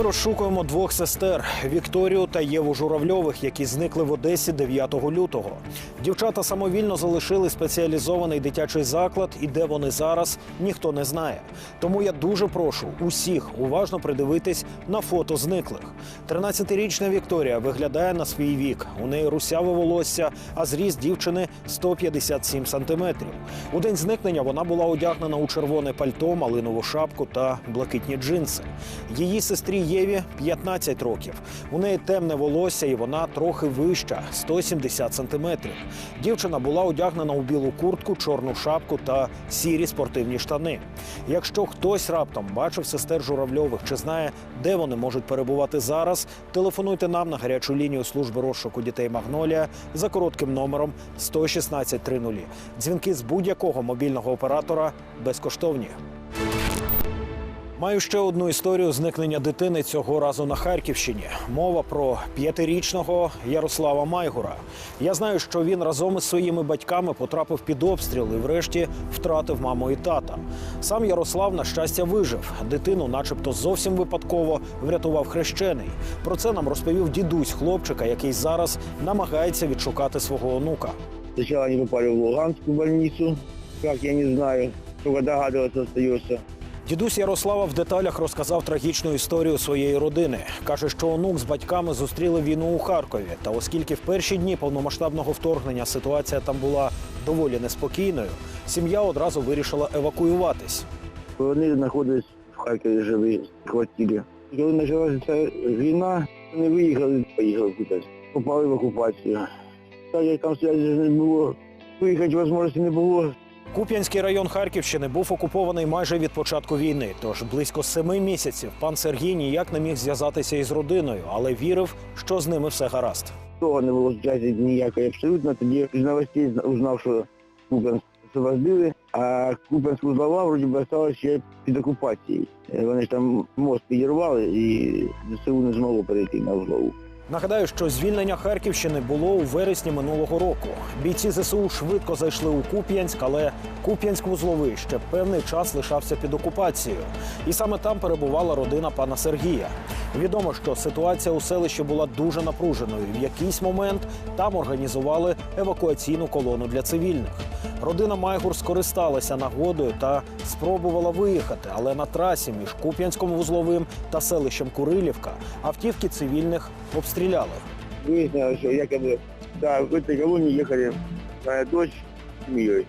Ми розшукуємо двох сестер Вікторію та Єву Журавльових, які зникли в Одесі 9 лютого. Дівчата самовільно залишили спеціалізований дитячий заклад, і де вони зараз, ніхто не знає. Тому я дуже прошу усіх уважно придивитись на фото зниклих. 13-річна Вікторія виглядає на свій вік. У неї русяве волосся, а зріст дівчини 157 сантиметрів. У день зникнення вона була одягнена у червоне пальто, малинову шапку та блакитні джинси. Її сестрі Єві 15 років. У неї темне волосся, і вона трохи вища 170 сантиметрів. Дівчина була одягнена у білу куртку, чорну шапку та сірі спортивні штани. Якщо хтось раптом бачив сестер Журавльових чи знає, де вони можуть перебувати зараз, телефонуйте нам на гарячу лінію служби розшуку дітей Магнолія за коротким номером 116 30. Дзвінки з будь-якого мобільного оператора безкоштовні. Маю ще одну історію зникнення дитини цього разу на Харківщині. Мова про п'ятирічного Ярослава Майгура. Я знаю, що він разом із своїми батьками потрапив під обстріл і врешті втратив маму і тата. Сам Ярослав, на щастя, вижив. Дитину, начебто, зовсім випадково врятував хрещений. Про це нам розповів дідусь хлопчика, який зараз намагається відшукати свого онука. Сначала они попали в Луганскую больницу, как я не знаю, только догадываться остается. Дідусь Ярослава в деталях розказав трагічну історію своєї родини. Каже, що онук з батьками зустріли війну у Харкові. Та оскільки в перші дні повномасштабного вторгнення ситуація там була доволі неспокійною, сім'я одразу вирішила евакуюватись. Вони знаходились в Харкові живі, в квартирі. Коли почалася ця війна, вони виїхали, поїхали кудись. Попали в окупацію. Так як там зв'язку не було, виїхати можливості не було. Куп'янський район Харківщини був окупований майже від початку війни. Тож близько семи місяців пан Сергій ніяк не міг зв'язатися із родиною, але вірив, що з ними все гаразд. Того не було зв'язку ніякої абсолютно. Тоді з новостей узнав, що Купенськ освободили, а Купенськ узлова вроді би ще під окупацією. Е, Вони ж там мост підірвали і ЗСУ не змогло перейти на узлову. Нагадаю, що звільнення Харківщини було у вересні минулого року. Бійці ЗСУ швидко зайшли у Куп'янськ, але Куп'янськ вузловий ще певний час лишався під окупацією. І саме там перебувала родина пана Сергія. Відомо, що ситуація у селищі була дуже напруженою. В якийсь момент там організували евакуаційну колону для цивільних. Родина Майгур скористалася нагодою та спробувала виїхати, але на трасі між Куп'янськом вузловим та селищем Курилівка автівки цивільних обстріляли. Выяснилось, что якобы да, в этой колонии ехали моя дочь с семьей.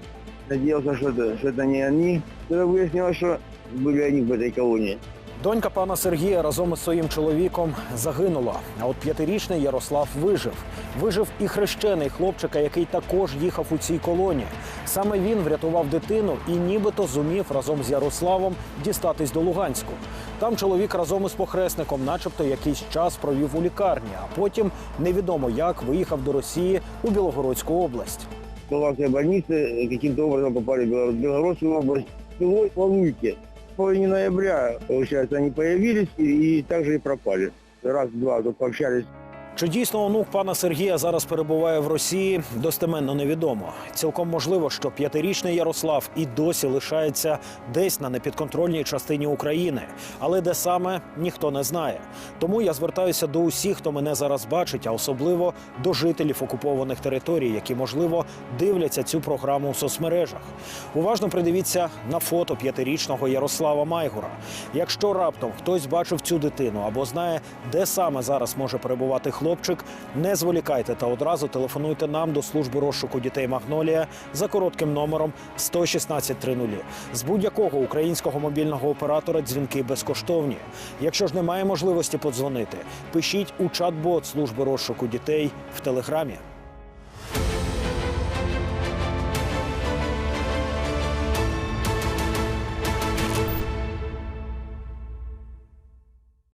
Надеялся, что это, что это не они. Тогда выяснилось, что были они в этой колонии. Донька пана Сергія разом із своїм чоловіком загинула. А от п'ятирічний Ярослав вижив. Вижив і хрещений хлопчика, який також їхав у цій колоні. Саме він врятував дитину і нібито зумів разом з Ярославом дістатись до Луганську. Там чоловік разом із похресником, начебто, якийсь час провів у лікарні, а потім невідомо як виїхав до Росії у Білогородську область. Луганской больницы э, каким-то образом попали в Белгородскую область. Село Полуйки. Половине ноября, получается, они появились и, и также и пропали. Раз-два пообщались Чи дійсно онук пана Сергія зараз перебуває в Росії, достеменно невідомо. Цілком можливо, що п'ятирічний Ярослав і досі лишається десь на непідконтрольній частині України, але де саме ніхто не знає. Тому я звертаюся до усіх, хто мене зараз бачить, а особливо до жителів окупованих територій, які можливо дивляться цю програму у соцмережах. Уважно придивіться на фото п'ятирічного Ярослава Майгура. Якщо раптом хтось бачив цю дитину або знає, де саме зараз може перебувати хлопчик, не зволікайте та одразу телефонуйте нам до служби розшуку дітей Магнолія за коротким номером 116 30. З будь-якого українського мобільного оператора дзвінки безкоштовні. Якщо ж немає можливості подзвонити, пишіть у чат-бот служби розшуку дітей в телеграмі.